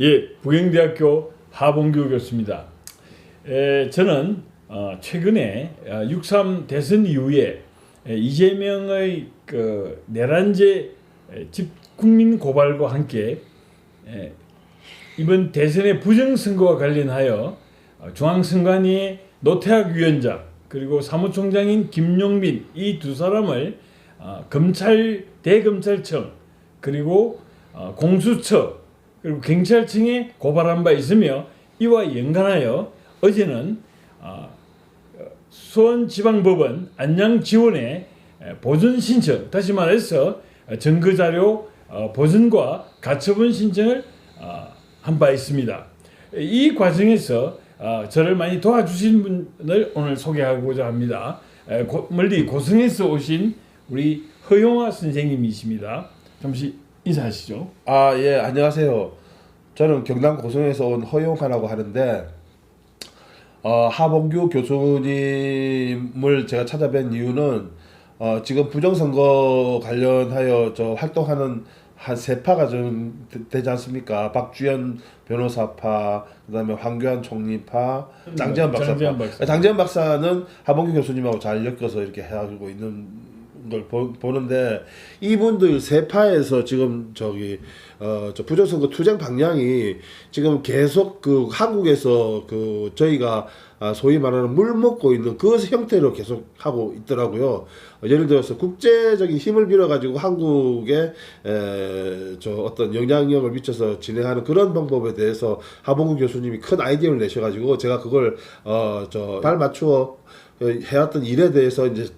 예, 부경대학교 하봉규 교수입니다. 에, 저는 어, 최근에 어, 6.3 대선 이후에 에, 이재명의 그 내란제 에, 집 국민 고발과 함께 에, 이번 대선의 부정선거와 관련하여 어, 중앙선관위의 노태학 위원장 그리고 사무총장인 김용민 이 두 사람을 어, 검찰 대검찰청 그리고 어, 공수처 그리고 경찰청에 고발한 바 있으며 이와 연관하여 어제는 어, 수원지방법원 안양지원에 보존 신청 다시 말해서 증거 자료 어, 보존과 가처분 신청을 어, 한바 있습니다. 이 과정에서 어, 저를 많이 도와주신 분을 오늘 소개하고자 합니다. 멀리 고성에서 오신 우리 허용화 선생님이십니다. 잠시 인사하시죠. 아, 예, 안녕하세요. 저는 경남 고성에서 온 허용하라고 하는데, 어, 하봉규 교수님을 제가 찾아뵌 이유는, 어, 지금 부정선거 관련하여 저 활동하는 한 세 파가 좀 되- 되지 않습니까? 박주현 변호사파, 그 다음에 황교안 총리파, 장재현 박사파. 장재현 박사. 장재현 박사는 하봉규 교수님하고 잘 엮여서 이렇게 해가지고 있는 걸 보, 보는데 이분들 세 파에서 지금 저기 어 저 부정선거 투쟁 방향이 지금 계속 그 한국에서 그 저희가 아, 소위 말하는 물 먹고 있는 그 형태로 계속 하고 있더라고요. 어, 예를 들어서 국제적인 힘을 빌어 가지고 한국에 에, 저 어떤 영향력을 미쳐서 진행하는 그런 방법에 대해서 하봉구 교수님이 큰 아이디어를 내셔 가지고 제가 그걸 어저발 맞추어 어, 해왔던 일에 대해서 이제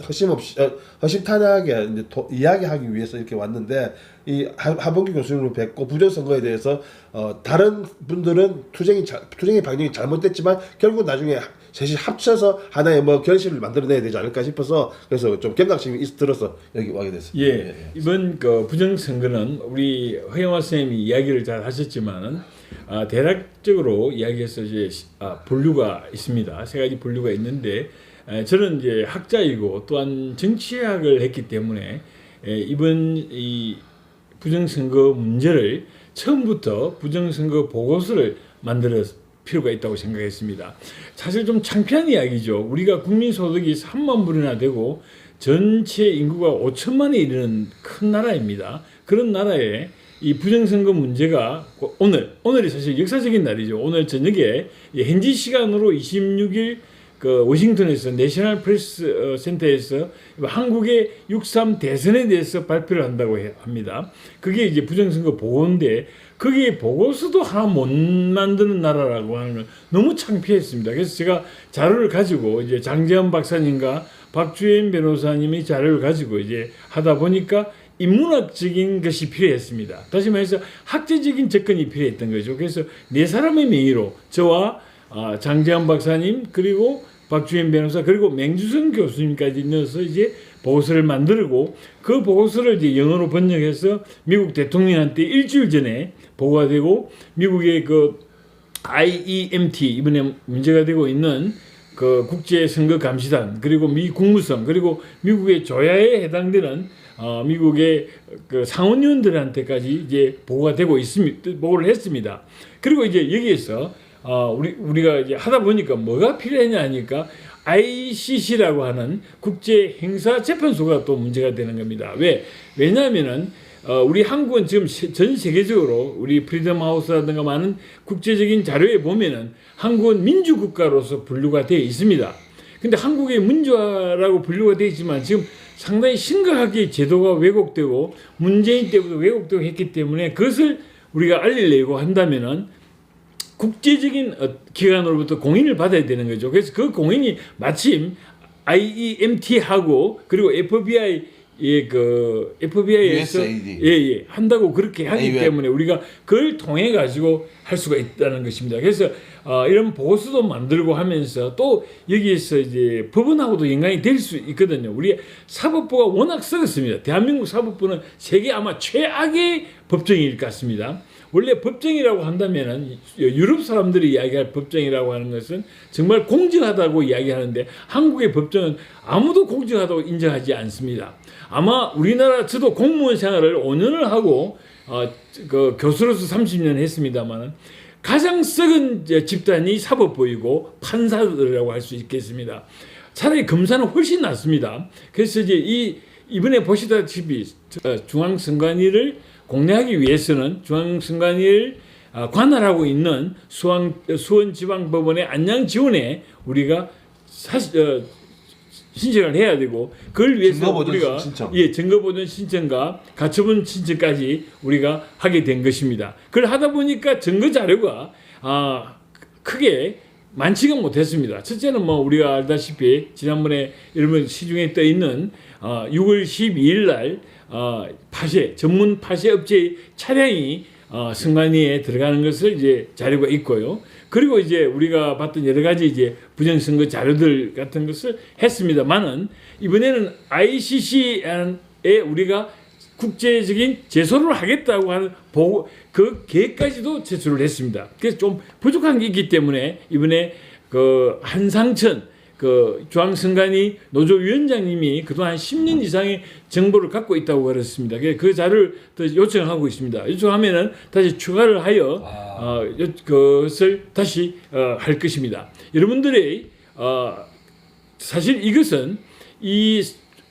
허, 허심 없이 어, 허심탄회하게 이제 도, 이야기하기 위해서 이렇게 왔는데 이 하- 하봉기 교수님을 뵙고 부정 선거에 대해서 어, 다른 분들은 투쟁이 자, 투쟁의 방향이 잘못됐지만 결국 나중에 셋이 합쳐서 하나의 뭐 결실을 만들어내야 되지 않을까 싶어서 그래서 좀 경각심이 있 들어서 여기 와게 됐습니다. 예, 이번 그 부정 선거는 우리 허영화 선생님이 이야기를 잘 하셨지만은 아, 대략적으로 이야기해서 이제 시- 아, 분류가 있습니다. 세 가지 분류가 있는데 에, 저는 이제 학자이고 또한 정치학을 했기 때문에 에, 이번 이 부정선거 문제를 처음부터 부정선거 보고서를 만들어 필요가 있다고 생각했습니다. 사실 좀 창피한 이야기죠. 우리가 국민 소득이 3만 불이나 되고 전체 인구가 5천만에 이르는 큰 나라입니다. 그런 나라에 이 부정선거 문제가 오늘 오늘이 사실 역사적인 날이죠. 오늘 저녁에 이 현지 시간으로 26일 그 워싱턴에서 내셔널 프레스 어, 센터에서 한국의 6.3 대선에 대해서 발표를 한다고 해- 합니다. 그게 이제 부정선거 보고인데 거기에 보고서도 하나 못 만드는 나라라고 하는 건 너무 창피했습니다. 그래서 제가 자료를 가지고 이제 장재현 박사님과 박주현 변호사님의 자료를 가지고 이제 하다 보니까 인문학적인 것이 필요했습니다. 다시 말해서 학제적인 접근이 필요했던 거죠. 그래서 네 사람의 명의로 저와 아, 장재환 박사님 그리고 박주현 변호사 그리고 맹주선 교수님까지 넣어서 이제 보고서를 만들고 그 보고서를 이제 영어로 번역해서 미국 대통령한테 일주일 전에 보고가 되고 미국의 그 IEMT 이번에 문제가 되고 있는 그 국제 선거 감시단 그리고 미 국무성 그리고 미국의 조야에 해당되는 어 미국의 그 상원의원들한테까지 이제 보고가 되고 있습니다. 보고를 했습니다. 그리고 이제 여기에서 어 우리 우리가 이제 하다 보니까 뭐가 필요하냐 하니까 ICC라고 하는 국제 행사 재판소가 또 문제가 되는 겁니다. 왜? 왜냐하면은 어, 우리 한국은 지금 세- 전 세계적으로 우리 프리덤 하우스라든가 많은 국제적인 자료에 보면은 한국은 민주국가로서 분류가 되어 있습니다. 근데 한국의 민주화라고 분류가 되어 있지만 지금 상당히 심각하게 제도가 왜곡되고 문재인 때부터 왜곡되고 했기 때문에 그것을 우리가 알리려고 한다면은 국제적인 어, 기관으로부터 공인을 받아야 되는 거죠. 그래서 그 공인이 마침 IEMT하고 그리고 FBI 예그 FBI에서. 예예 한다고 그렇게 하기 AUM. 때문에 우리가 그걸 통해 가지고 할 수가 있다는 것입니다. 그래서 어, 이런 보고서도 만들고 하면서 또 여기에서 이제 법원하고도 연관이 될 수 있거든요. 우리 사법부가 워낙 썩었습니다. 대한민국 사법부는 세계 아마 최악의 법정일 것 같습니다. 원래 법정이라고 한다면은 유럽 사람들이 이야기할 법정이라고 하는 것은 정말 공정하다고 이야기하는데 한국의 법정은 아무도 공정하다고 인정하지 않습니다. 아마 우리나라 저도 공무원 생활을 5년을 하고 어, 그 교수로서 30년 했습니다만 가장 썩은 집단이 사법부이고 판사들이라고 할 수 있겠습니다. 차라리 검사는 훨씬 낫습니다. 그래서 이제 이 이번에 보시다시피 어, 중앙선관위를 공략하기 위해서는 중앙선관위를 아, 관할하고 있는 수원 수원지방법원의 안양 지원에 우리가 사실 어, 신청을 해야 되고 그걸 위해서 증거보전 우리가 신청. 예 증거보전 신청과 가처분 신청까지 우리가 하게 된 것입니다. 그걸 하다 보니까 증거 자료가 아 크게 많지가 못했습니다. 첫째는 뭐 우리가 알다시피 지난번에 여러분 시중에 떠 있는 어, 6월 12일 날 어, 파쇄 전문 파쇄 업체 차량이 어, 승관위에 들어가는 것을 이제 자료가 있고요. 그리고 이제 우리가 봤던 여러 가지 이제 부정 선거 자료들 같은 것을 했습니다만은 이번에는 ICC에 우리가 국제적인 제소를 하겠다고 하는 보고 그 계획까지도 제출을 했습니다. 그래서 좀 부족한 게 있기 때문에 이번에 그 한상천 그 중앙선관위 노조위원장님이 그동안 10년 이상의 정보를 갖고 있다고 그랬습니다. 그 자료를 더 요청하고 있습니다. 요청하면은 다시 추가를 하여 어, 요- 그것을 다시 어, 할 것입니다. 여러분들의 어, 사실 이것은 이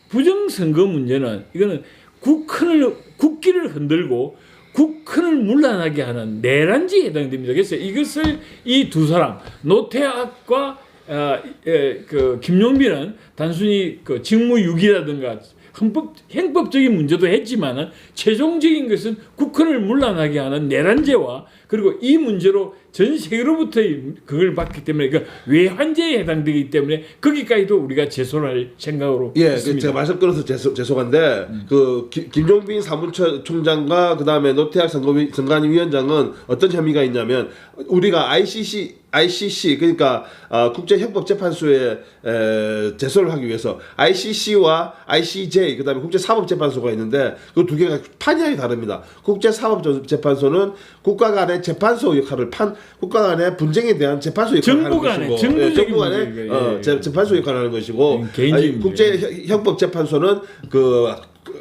부정선거 문제는 이거는 국헌을 국기를 흔들고 국헌을 문란하게 하는 내란지에 해당됩니다. 그래서 이것을 이 두 사람 노태악과 어, 예, 그 김용빈은 단순히 그 직무유기라든가 헌법 행법적인 문제도 했지만은 최종적인 것은 국헌을 문란하게 하는 내란죄와 그리고 이 문제로 전 세계로부터 그걸 받기 때문에 그 외환죄에 해당되기 때문에 거기까지도 우리가 제소를 할 생각으로 예, 그 있습니다. 제가 말씀 끊어서 죄송, 죄송한데 그 기- 김종빈 사무총장과 그다음에 노태학 선거위, 선관위 위원장은 어떤 혐의가 있냐면 우리가 ICC ICC 그러니까 어, 국제형법재판소에 에, 제소를 하기 위해서 ICC와 ICJ 그다음에 국제사법재판소가 있는데 그 두 개가 판이 다릅니다. 국제사법재판소는 국가 간의 재판소 역할을 판 국가 간의 분쟁에 대한 재판소 역할을 정부 하는 간의, 것이고 정부적인 예, 정부 간의 문제, 어, 예, 재, 예. 재판소 역할을 하는 것이고 음, 개인적인 아니, 국제 형법 재판소는 그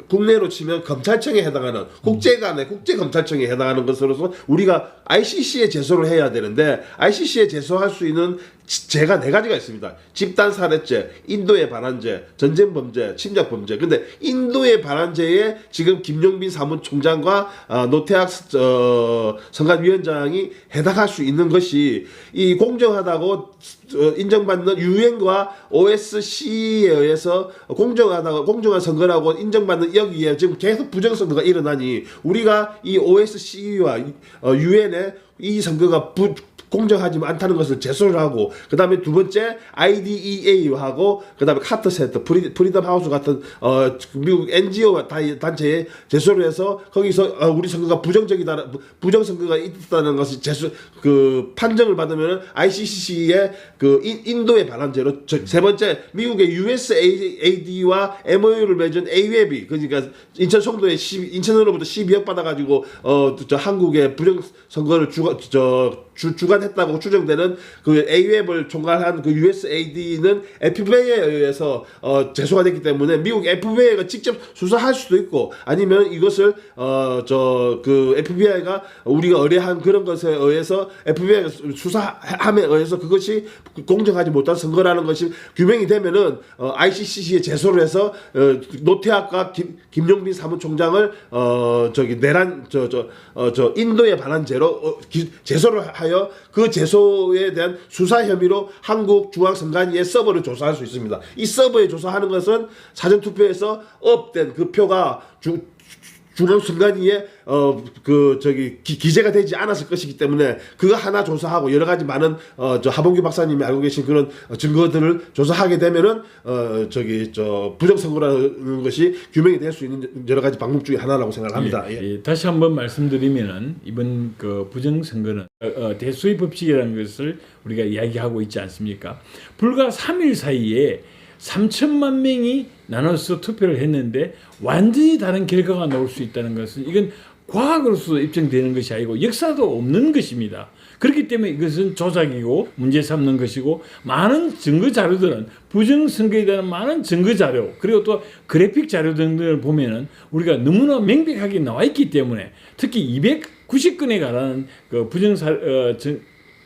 국내로 치면 검찰청에 해당하는 국제 간의 국제 검찰청에 해당하는 것으로서 우리가 ICC에 제소를 해야 되는데 ICC에 제소할 수 있는 지- 죄가 네 가지가 있습니다. 집단 살해죄, 인도의 반환죄, 전쟁 범죄, 침략 범죄. 근데 인도의 반환죄에 지금 김용빈 사무총장과 어, 노태학 어, 선관위원장이 해당할 수 있는 것이 이 공정하다고 어, 인정받는 유엔과 OSC에 의해서 공정하다고 공정한 선거라고 인정받는 여기에 지금 계속 부정 선거가 일어나니 우리가 이 OSCE와 유엔에 이 선거가 부, 공정하지 않다는 것을 제소를 하고 그 다음에 두 번째 IDEA하고 그 다음에 카터 센터 프리, 프리덤 하우스 같은 어 미국 NGO 단체에 제소를 해서 거기서 어, 우리 선거가 부정적이다 부정 선거가 있다는 것을 제소 그 판정을 받으면 ICC의 그 인, 인도의 반환죄로 저- 세 번째 미국의 USAID와 MOU를 맺은 AWEB 그러니까 인천 송도에 10, 인천으로부터 12억 받아가지고 어 저 한국의 부정 선거를 주가 저 주, 주 관했다고 추정되는 그 AWEB을 총괄한 그 USAID는 FBI에 의해서 어 제소가 됐기 때문에 미국 FBI가 직접 수사할 수도 있고 아니면 이것을 어 저 그 FBI가 우리가 의뢰한 그런 것에 의해서 FBI가 수사함에 의해서 그것이 공정하지 못한 선거라는 것이 규명이 되면은 어 ICC에 제소를 해서 어 노태악과 김, 김용빈 사무총장을 어 저기 내란 저저어저 인도에 반환죄로 어, 기, 제소를 하여 그 제소에 대한 수사 혐의로 한국 중앙선관위의 서버를 조사할 수 있습니다. 이 서버에 조사하는 것은 사전 투표에서 업된 그 표가 주, 중앙선관위에 어 그 저기 기, 기 재가 되지 않았을 것이기 때문에 그거 하나 조사하고 여러 가지 많은 어 저 하봉규 박사님이 알고 계신 그런 어, 증거들을 조사하게 되면은 어 저기 저 부정선거라는 것이 규명이 될 수 있는 여러 가지 방법 중에 하나라고 생각합니다. 예. 예, 다시 한번 말씀드리면은 이번 그 부정 선거는 어, 어, 대수의 법칙이라는 것을 우리가 이야기하고 있지 않습니까? 불과 3일 사이에 3천만 명이 나눠서 투표를 했는데 완전히 다른 결과가 나올 수 있다는 것은 이건 과학으로서 입증되는 것이 아니고 역사도 없는 것입니다. 그렇기 때문에 이것은 조작이고 문제 삼는 것이고 많은 증거 자료들은 부정 선거에 대한 많은 증거 자료 그리고 또 그래픽 자료 등등을 보면은 우리가 너무나 명백하게 나와 있기 때문에 특히 290건에 관한 그 부정 사, 어, 정-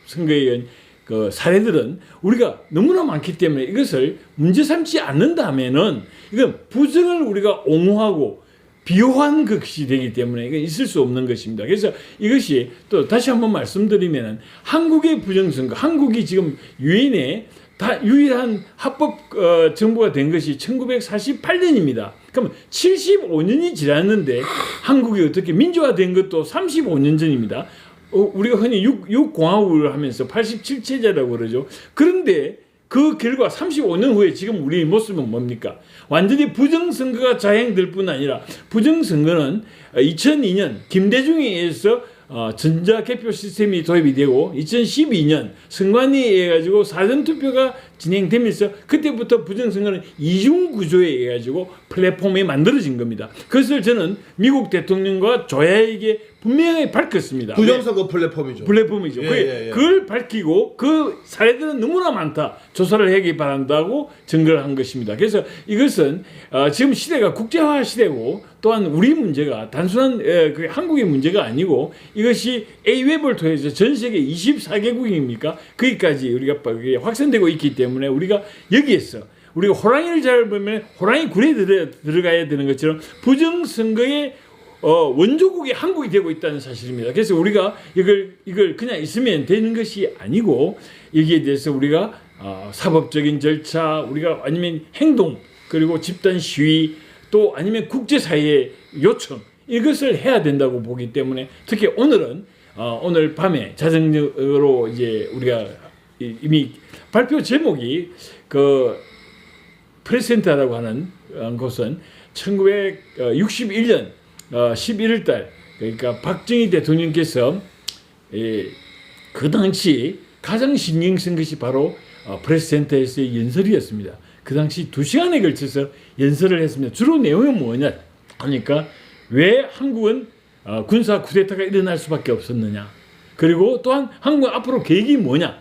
선거에 의한 그 사례들은 우리가 너무나 많기 때문에 이것을 문제 삼지 않는다면은 이건 부정을 우리가 옹호하고 비호한 것이 되기 때문에 이건 있을 수 없는 것입니다. 그래서 이것이 또 다시 한번 말씀드리면 한국의 부정선거, 한국이 지금 유엔에 다 유일한 합법 어, 정부가 된 것이 1948년입니다. 그러면 75년이 지났는데 한국이 어떻게 민주화된 것도 35년 전입니다. 어, 우리가 흔히 육, 육공화국을 하면서 87체제라고 그러죠. 그런데 그 결과 35년 후에 지금 우리 모습은 뭡니까? 완전히 부정선거가 자행될 뿐 아니라 부정선거는 2002년 김대중에 의해서 어, 전자개표 시스템이 도입이 되고 2012년 선관위에 의해 가지고 사전투표가 진행되면서 그때부터 부정선거는 이중구조에 의해 가지고 플랫폼이 만들어진 겁니다. 그것을 저는 미국 대통령과 조야에게 분명히 밝혔습니다. 부정선거 플랫폼이죠. 플랫폼이죠. 예, 예, 예. 그걸 밝히고 그 사례들은 너무나 많다. 조사를 하기 바란다고 증거를 한 것입니다. 그래서 이것은 어, 지금 시대가 국제화 시대고 또한 우리 문제가 단순한 에, 그 한국의 문제가 아니고 이것이 A웹을 통해서 전 세계 24개국입니까? 거기까지 우리가 확산되고 있기 때문에 우리가 여기에서 우리가 호랑이를 잘 보면 호랑이 굴에 들어, 들어 가야 되는 것처럼 부정선거에 어, 원조국이 한국이 되고 있다는 사실입니다. 그래서 우리가 이걸 이걸 그냥 있으면 되는 것이 아니고 여기에 대해서 우리가 어, 사법적인 절차, 우리가 아니면 행동 그리고 집단 시위 또 아니면 국제사회의 요청 이것을 해야 된다고 보기 때문에 특히 오늘은 어, 오늘 밤에 자정으로 이제 우리가 이- 이미 발표 제목이 그 프레센타라고 하는 어, 곳은 1961년 11월 달 그러니까 박정희 대통령께서 예, 그 당시 가장 신경 쓴 것이 바로 어, 프레스센터에서의 연설이었습니다. 그 당시 두 시간에 걸쳐서 연설을 했습니다. 주로 내용이 뭐냐 하니까 왜 한국은 어, 군사 쿠데타가 일어날 수밖에 없었느냐. 그리고 또한 한국 앞으로 계획이 뭐냐.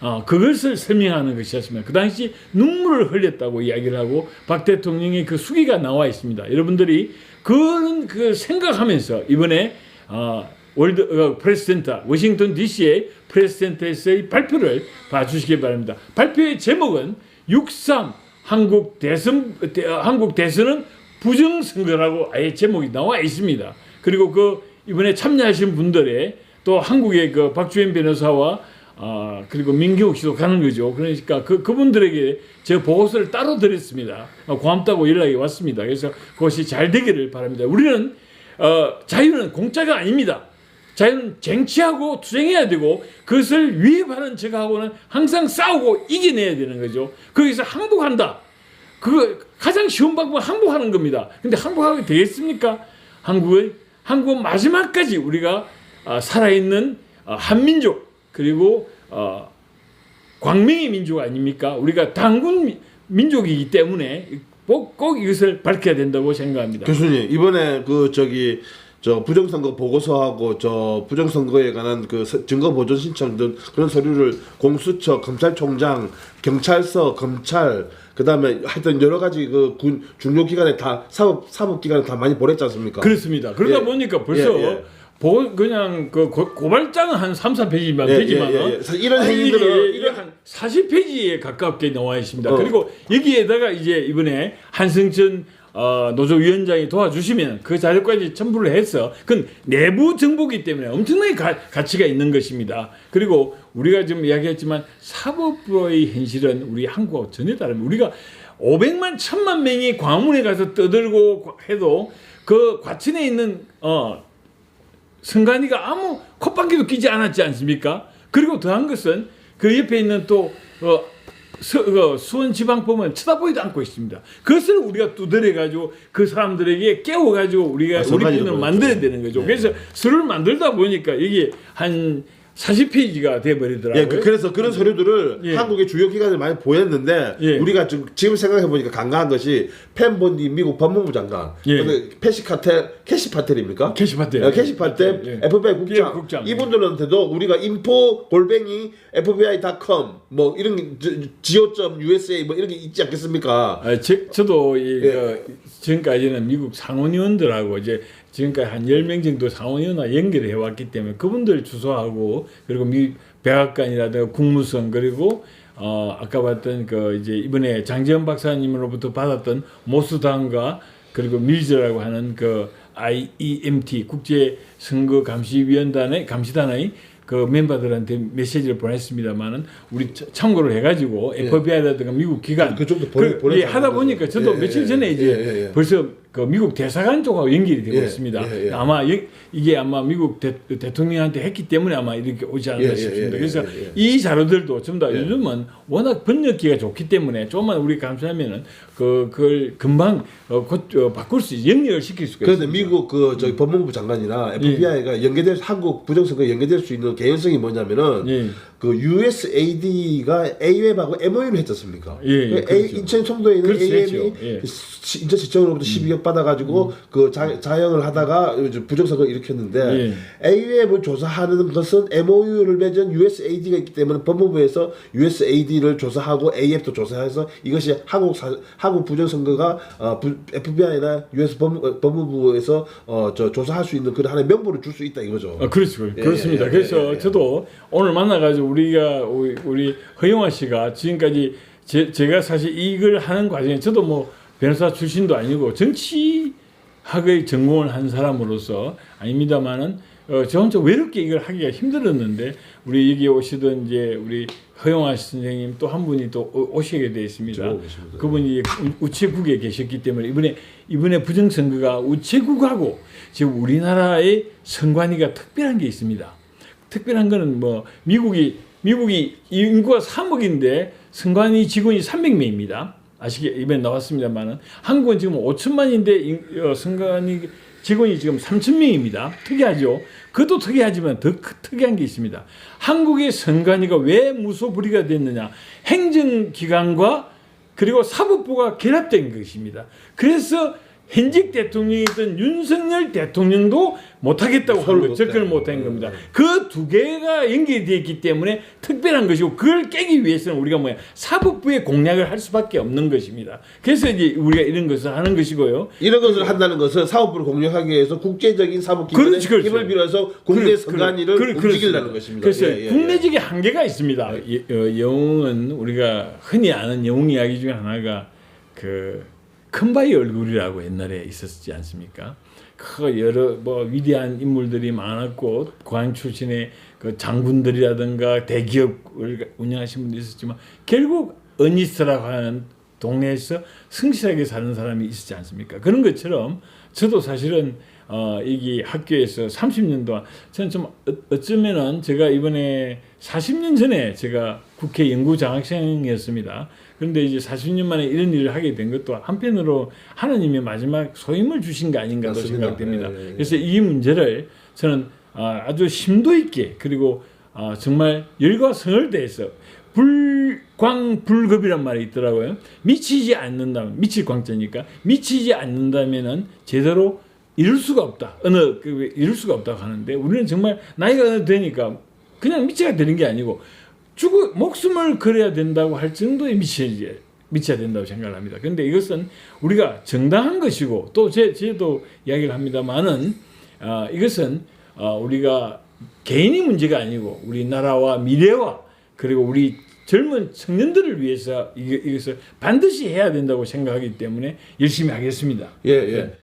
어, 그것을 설명하는 것이었습니다. 그 당시 눈물을 흘렸다고 이야기를 하고 박 대통령의 그 수기가 나와 있습니다. 여러분들이 그런 그 생각하면서 이번에 어, 월드 어, 프레스센터 워싱턴 DC의 프레스센터에서의 발표를 봐주시기 바랍니다. 발표의 제목은 63 한국 대선 한국 대선은 부정 선거라고 아예 제목이 나와 있습니다. 그리고 그 이번에 참여하신 분들의 또 한국의 그 박주현 변호사와 아 그리고 민경욱 씨도 가는 거죠. 그러니까 그 그분들에게 제 보고서를 따로 드렸습니다. 어, 고맙다고 연락이 왔습니다. 그래서 그것이 잘 되기를 바랍니다. 우리는 어, 자유는 공짜가 아닙니다. 자유는 쟁취하고 투쟁해야 되고 그것을 위협하는 적하고는 항상 싸우고 이겨내야 되는 거죠. 거기서 항복한다. 그거 가장 쉬운 방법은 항복하는 겁니다. 근데 항복하게 되겠습니까? 한국은 한국은 마지막까지 우리가 아, 살아있는 아, 한민족 그리고 어, 광명의 민족 아닙니까? 우리가 당군 미- 민족이기 때문에 꼭, 꼭 이것을 밝혀야 된다고 생각합니다. 교수님 이번에 그 저기 저 부정선거 보고서하고 저 부정선거에 관한 그 서- 증거 보존 신청 등 그런 서류를 공수처, 검찰총장, 경찰서, 검찰 그다음에 하여튼 여러 가지 그 군 중요 기관에 다 사법 사법 기관에 다 많이 보냈지 않습니까? 그렇습니다. 그러다 예. 보니까 벌써 예, 예. 보, 그냥 그 고, 고발장은 한 3, 4페이지만 예, 되지만 예, 예, 예. 이런 행위들은- 이게 한 40페이지에 가깝게 나와 있습니다. 어. 그리고 여기에다가 이제 이번에 한승천 어, 노조위원장이 도와주시면 그 자료까지 첨부를 해서 그건 내부 정보기 때문에 엄청나게 가, 가치가 있는 것입니다. 그리고 우리가 지금 이야기했지만 사법부의 현실은 우리 한국하고 전혀 다릅니다. 우리가 500만, 1000만 명이 광화문에 가서 떠들고 해도 그 과천에 있는 어, 선관위가 아무 콧방귀도 끼지 않았지 않습니까? 그리고 더한 것은 그 옆에 있는 또 어, 수, 어, 수원지방법은 쳐다보지도 않고 있습니다. 그것을 우리가 두드려 가지고 그 사람들에게 깨워 가지고 우리가 아, 우리 그렇죠. 만들어야 되는 거죠. 네. 그래서 서를 만들다 보니까 여기 한 40페이지가 돼 버리더라고요. 예, 그, 래서 그런 서류들을 예. 한국의 주요 기관에 많이 보냈는데 예. 우리가 지금, 지금 생각해 보니까 간과한 것이 펜본디 미국 법무부 장관, 예. 근데 캐시 카텔 캐시 파텔입니까? 캐시 파텔. 예, 캐시 파텔 예, 예. FBI 국장, 예, 국장. 이분들한테도 우리가 인포 골뱅이 FBI.com 뭐 이런 지- 지오점 USA 뭐 이런 게 있지 않겠습니까? 아, 제, 저도 이, 예. 어, 지금까지는 미국 상원의원들하고 이제 지금까지 한 10명 정도 상원의원과 연결해 왔기 때문에 그분들 주소하고 그리고 미 백악관이라든가 국무성 그리고 어, 아까 봤던 그 이제 이번에 장재현 박사님으로부터 받았던 모수당과 그리고 밀즈라고 하는 그 IEMT 국제 선거 감시위원단의 감시단의 그 멤버들한테 메시지를 보냈습니다만은 우리 차- 참고를 해가지고 FBI라든가 미국 기관 그 정도 보내- 그. 예, 하다 보니까 저도 예, 며칠 예, 전에 이제 예, 예, 예. 벌써 그 미국 대사관 쪽하고 연결이 되고 예, 있습니다. 예, 예. 아마 여- 이게 아마 미국 대, 대통령한테 했기 때문에 아마 이렇게 오지 않았나 예, 예, 싶습니다. 예, 그래서. 이 자료들도 전부 다 예. 요즘은 워낙 번역기가 좋기 때문에 조금만 우리 감수하면은 그 그걸 금방 어, 곧 어, 바꿀 수 연결을 시킬 수가 그런데 있습니다. 미국 그 저기 법무부 장관이나 FBI가 연계될 수- 한국 부정선거 연계될 수 있는 개연성이 뭐냐면은 예. 그 USAID가 AUM하고 MOU를 했지 않습니까? 예, 예, 그 그렇죠. 인천 청도에 있는 그렇지, AM이 했죠. 예. 시- 인천 시청으로부터 12억 받아가지고 그 자, 자영을 하다가 이제 부정선거를 일으켰는데 AUM을 조사하는 것은 MOU를 맺은 USAID가 있기 때문에 법무부에서 USAID를 조사하고 AF도 조사해서 이것이 한국 사, 한국 부정선거가 어, 부, FBI나 US 어, 법무부에서 어, 저 조사할 수 있는 그런 하나의 명분을 줄 수 있다 이거죠. 아, 그렇죠. 예, 그렇습니다. 예, 예, 그래서 예, 예. 저도 오늘 만나가지고 우리가 우리, 우리 허영화 씨가 지금까지 제, 제가 사실 이걸 하는 과정에 저도 뭐 변호사 출신도 아니고 정치학의 전공을 한 사람으로서 아닙니다만은 어, 저 혼자 외롭게 이걸 하기가 힘들었는데 우리 여기 오시던 이제 우리 허영화 선생님 또 한 분이 또 오- 오시게 되어 있습니다. 그분이 우- 우체국에 계셨기 때문에 이번에 이번에 부정선거가 우체국하고 지금 우리나라의 선관위가 특별한 게 있습니다. 특별한 거는 뭐 미국이 미국이 인구가 3억인데 선관위 직원이 300명입니다. 아시게 이번에 나왔습니다만은 한국은 지금 5천만인데 인- 어, 직원이 지금 3천 명입니다. 특이하죠. 그것도 특이하지만 더 크- 특이한 게 있습니다. 한국의 선관위가 왜 무소불위가 됐느냐? 행정기관과 그리고 사법부가 결합된 것입니다. 그래서 현직 대통령이던 윤석열 대통령도 못하겠다고 한 서로 거, 접근을. 못한 네, 겁니다. 네. 그두 개가 연결되어 있기 때문에 특별한 것이고 그걸 깨기 위해서는 우리가 뭐야 사법부의 공략을 할 수밖에 없는 것입니다. 그래서 이제 우리가 이런 것을 하는 것이고요. 이런 것을 한다는 것은 사업부를 공략하기 위해서 국제적인 사법기관의 그렇지. 힘을 빌어서 국내 선관위를 그래, 움직이려는. 것입니다. 그래서 예, 예, 예. 국내적인 한계가 있습니다. 예, 어, 영웅은 우리가 흔히 아는 영웅 이야기 중에 하나가 그 큰바위 얼굴이라고 옛날에 있었지 않습니까? 그 여러 뭐 위대한 인물들이 많았고 고향 출신의 그 장군들이라든가 대기업을 운영하신 분도 있었지만 결국 어니스라고 하는 동네에서 성실하게 사는 사람이 있었지 않습니까? 그런 것처럼 저도 사실은 어, 이게 학교에서 30년 동안 저는 좀 어- 어쩌면은 제가 이번에 40년 전에 제가 국회 연구 장학생이었습니다. 그런데 이제 40년 만에 이런 일을 하게 된 것도 한편으로 하나님의 마지막 소임을 주신 게 아닌가도 맞습니다. 생각됩니다. 예, 예, 예. 그래서 이 문제를 저는 아, 아주 심도 있게 그리고 아, 정말 열과 성을 대해서 불광불급이란 말이 있더라고요. 미치지 않는다면 미칠 광자니까 미치지 않는다면은 제대로 이룰 수가 없다. 어느 그 이룰 수가 없다고 하는데 우리는 정말 나이가 되니까 그냥 미치가 되는 게 아니고 죽어 목숨을 걸어야 된다고 할 정도의 미쳐야 미쳐야 된다고 생각을 합니다. 그런데 이것은 우리가 정당한 것이고 또제 제도 이야기를 합니다만은 아, 이것은 어, 우리가 개인의 문제가 아니고 우리나라와 미래와 그리고 우리 젊은 청년들을 위해서 이것을 반드시 해야 된다고 생각하기 때문에 열심히 하겠습니다. 예, 예.